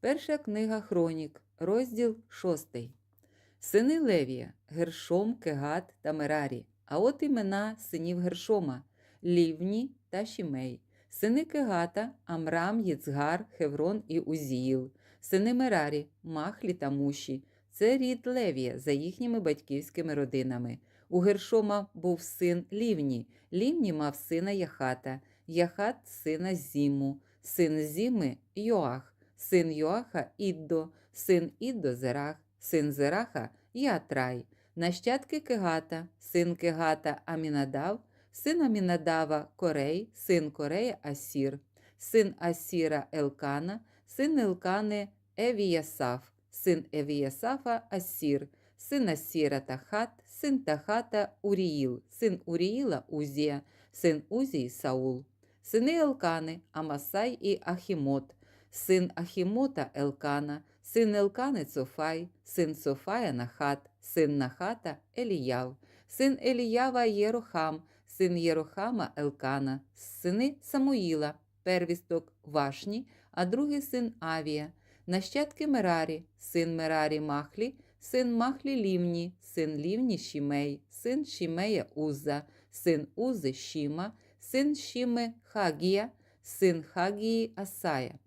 Перша книга Хронік, розділ 6. Сини Левія, Гершом, Кегат та Мерарі. А от імена синів Гершома Лівні та Шімей. Сини Кегата, Амрам, Єцгар, Хеврон і Узіїл. Сини Мерарі, Махлі та Муші. Це рід Левія за їхніми батьківськими родинами. У Гершома був син Лівні. Лівні мав сина Яхата, Яхат сина Зіму, син Зіми Йоах, син Йоаха Іддо, син Іддо Зерах, син Зераха Ятрай, нащадки Кегата, син Кегата Амінадав, син Амінадава Корей, син Корея Асір, син Асіра Елкана, син Елкани Евіясаф, син Евіясафа Асір, син Асіра Тахат, син Тахата Уріїл, син Уріїла Узія, син Узії Саул, сини Елкани Амасай і Ахімот, син Ахімота Елкана, син Елкани Цофай, син Цофая Нахат, син Нахата Еліяв, син Еліява Єрохам, син Єрохама Елкана, сини Самуїла, первісток Вашні, а другий син Авія, нащадки Мерарі, син Мерарі Махлі, син Махлі Лівні, син Лівні Шімей, син Шімея Уза, син Узи Шіма, син Шіми Хагія, син Хагії Асая.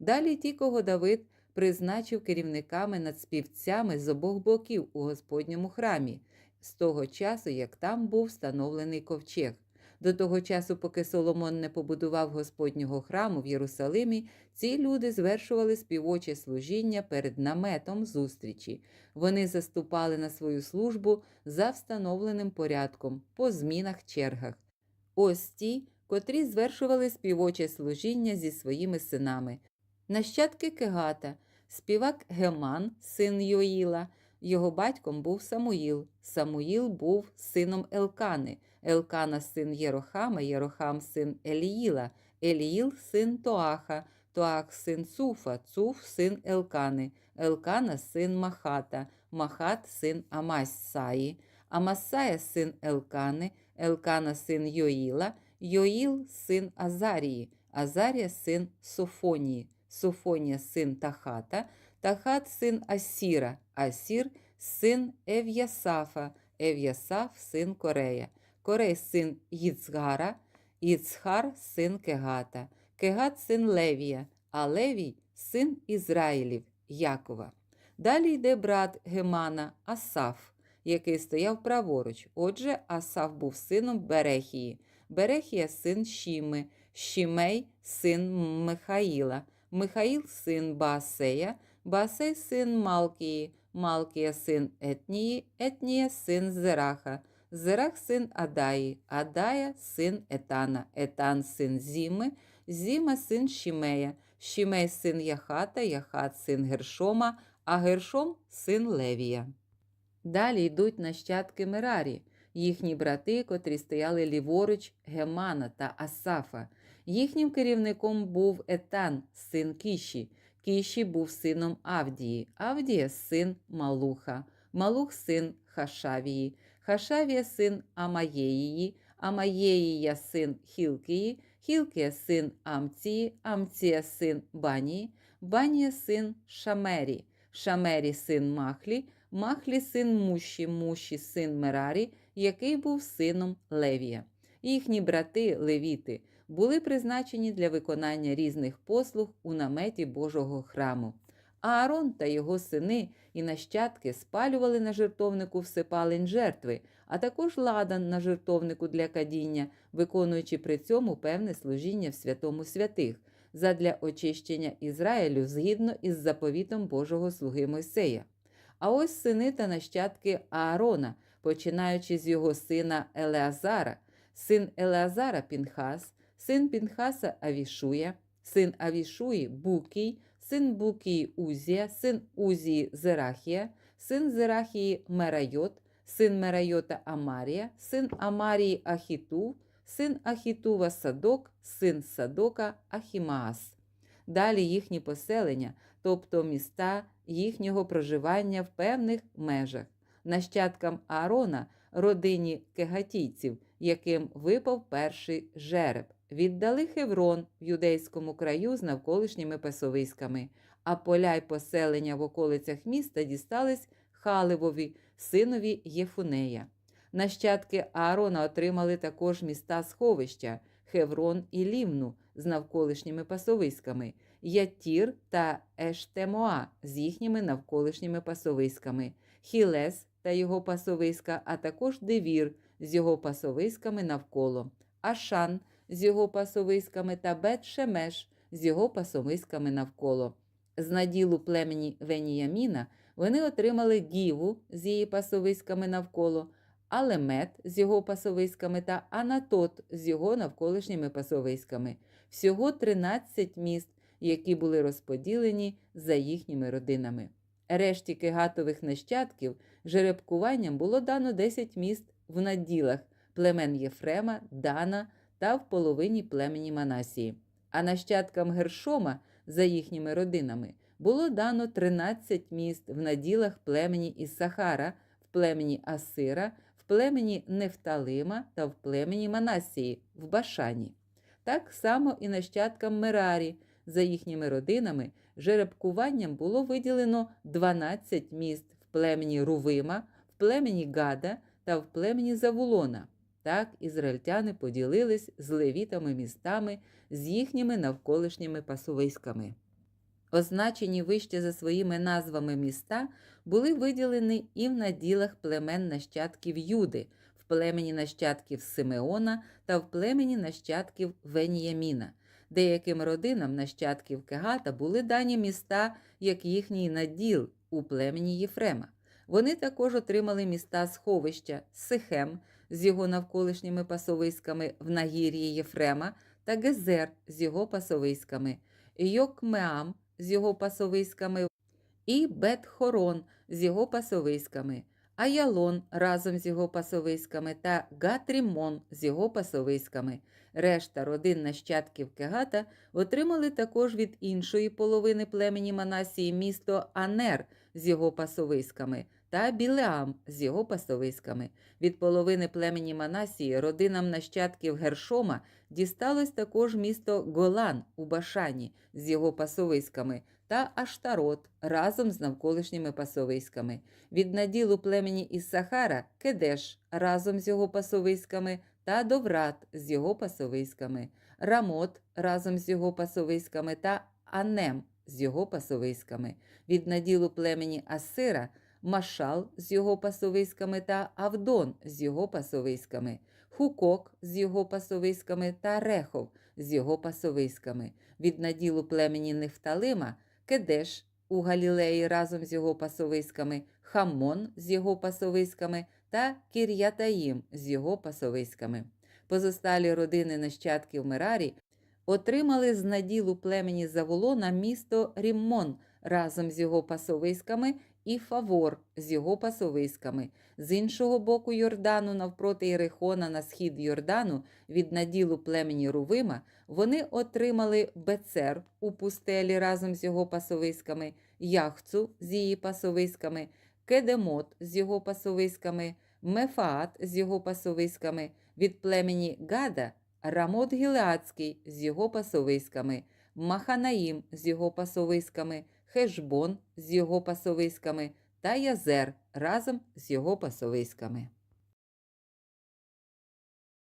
Далі ті, кого Давид призначив керівниками над співцями з обох боків у Господньому храмі, з того часу, як там був встановлений ковчег. До того часу, поки Соломон не побудував Господнього храму в Єрусалимі, ці люди звершували співоче служіння перед наметом зустрічі. Вони заступали на свою службу за встановленим порядком по змінах чергах. Ось ті, котрі звершували співоче служіння зі своїми синами. Нащадки Кегата, співак Геман, син Йоїла. Його батьком був Самуїл. Самуїл був сином Елкани, Елкана син Єрохама, Єрохам син Еліїла, Еліїл син Тоаха, Тоах син Цуфа, Цуф син Елкани, Елкана син Махата, Махат син Амасаї, Амасая син Елкани, Елкана син Йоїла, Йоїл син Азарії, Азарія син Софонії, Софонія син Тахата, Тахат син Асіра, Асір син Ев'ясафа, Ев'ясаф син Корея, Корей син Їцгара, Їцхар син Кегата, Кегат син Левія, а Левій син Ізраїлів, Якова. Далі йде брат Гемана Асаф, який стояв праворуч. Отже, Асаф був сином Берехії, Берехія син Шіми, Шімей син Михаїла, Михаїл син Баасея, Баасей син Малкії, Малкія син Етнії, Етнія син Зераха, Зерах син Адаї, Адая син Етана, Етан син Зіми, Зіма син Шімея, Шімей син Яхата, Яхат син Гершома, а Гершом син Левія. Далі йдуть нащадки Мерарі, їхні брати, котрі стояли ліворуч Гемана та Асафа. Їхнім керівником був Етан, син Кіші. Кіші був сином Авдії, Авдія син Малуха, Малух син Хашавії, Хашавія син Амаєїї, Амаєїя син Хілкії, Хілкія син Амції, Амція син Банії, Банія син Шамері, Шамері син Махлі, Махлі син Муші, Муші син Мерарі, який був сином Левія. Їхні брати левіти були призначені для виконання різних послуг у наметі Божого храму. Аарон та його сини і нащадки спалювали на жертовнику всипалень жертви, а також ладан на жертовнику для кадіння, виконуючи при цьому певне служіння в святому святих, задля очищення Ізраїлю згідно із заповітом Божого слуги Мойсея. А ось сини та нащадки Аарона, починаючи з його сина Елеазара, син Елеазара Пінхас, син Пінхаса Авішуя, син Авішуї Букій, син Букії Узія, син Узії Зерахія, син Зерахії Мерайот, син Мерайота Амарія, син Амарії Ахітув, син Ахітува Садок, син Садока Ахімаас. Далі їхні поселення, тобто міста їхнього проживання в певних межах, нащадкам Аарона, родині кегатійців, яким випав перший жереб віддали Хеврон в юдейському краю з навколишніми пасовиськами, а поля й поселення в околицях міста дістались Халивові, синові Єфунея. Нащадки Аарона отримали також міста сховища Хеврон і Лівну з навколишніми пасовиськами, Ятір та Ештемоа з їхніми навколишніми пасовиськами, Хілес та його пасовиська, а також Девір з його пасовиськами навколо, Ашан з його пасовиськами та Бет-Шемеш з його пасовиськами навколо. З наділу племені Веніяміна вони отримали Гіву з її пасовиськами навколо, Алемет з його пасовиськами та Анатот з його навколишніми пасовиськами. Всього 13 міст, які були розподілені за їхніми родинами. Решті кегатових нащадків жеребкуванням було дано 10 міст в наділах племен Єфрема, Дана та в половині племені Манасії. А нащадкам Гершома за їхніми родинами було дано 13 міст в наділах племені Іссахара, в племені Асира, в племені Нефталима та в племені Манасії в Башані. Так само і нащадкам Мерарі за їхніми родинами жеребкуванням було виділено 12 міст в племені Рувима, в племені Гада та в племені Завулона. Так ізраїльтяни поділились з левітами містами з їхніми навколишніми пасовиськами. Означені вище за своїми назвами міста були виділені і в наділах племен нащадків Юди, в племені нащадків Симеона та в племені нащадків Веніяміна. Деяким родинам нащадків Кегата були дані міста, як їхній наділ у племені Єфрема. Вони також отримали міста сховища Сихем з його навколишніми пасовиськами в нагір'ї Єфрема та Гезер з його пасовиськами, Йокмеам з його пасовиськами і Бет-Хорон з його пасовиськами, Аялон разом з його пасовиськами та Гатрімон з його пасовиськами. Решта родин нащадків Кегата отримали також від іншої половини племені Манасії місто Анер з його пасовиськами та Білеам з його пасовиськами. Від половини племені Манасії родинам нащадків Гершома дісталось також місто Голан у Башані з його пасовиськами та Аштарот разом з навколишніми пасовиськами. Від наділу племені Іссахара Кедеш разом з його пасовиськами та Доврат з його пасовиськами, Рамот разом з його пасовиськами та Анем з його пасовиськами. Від наділу племені Асира Машал з його пасовиськами та Авдон з його пасовиськами, Хукок з його пасовиськами та Рехов з його пасовиськами. Від наділу племені Нефталима Кедеш у Галілеї разом з його пасовиськами, Хамон з його пасовиськами та Кір'ятаїм з його пасовиськами. Позосталі родини нащадків Мерарі отримали з наділу племені Заволона місто Ріммон разом з його пасовиськами і Фавор з його пасовиськами. З іншого боку Йордану, навпроти Єрихона на схід Йордану, від наділу племені Рувима, вони отримали Бецер у пустелі разом з його пасовиськами, Яхцу з її пасовиськами, Кедемот з його пасовиськами, Мефаат з його пасовиськами, від племені Гада Рамот Гілеацький з його пасовиськами, Маханаїм з його пасовиськами, Хешбон з його пасовиськами та Язер разом з його пасовиськами.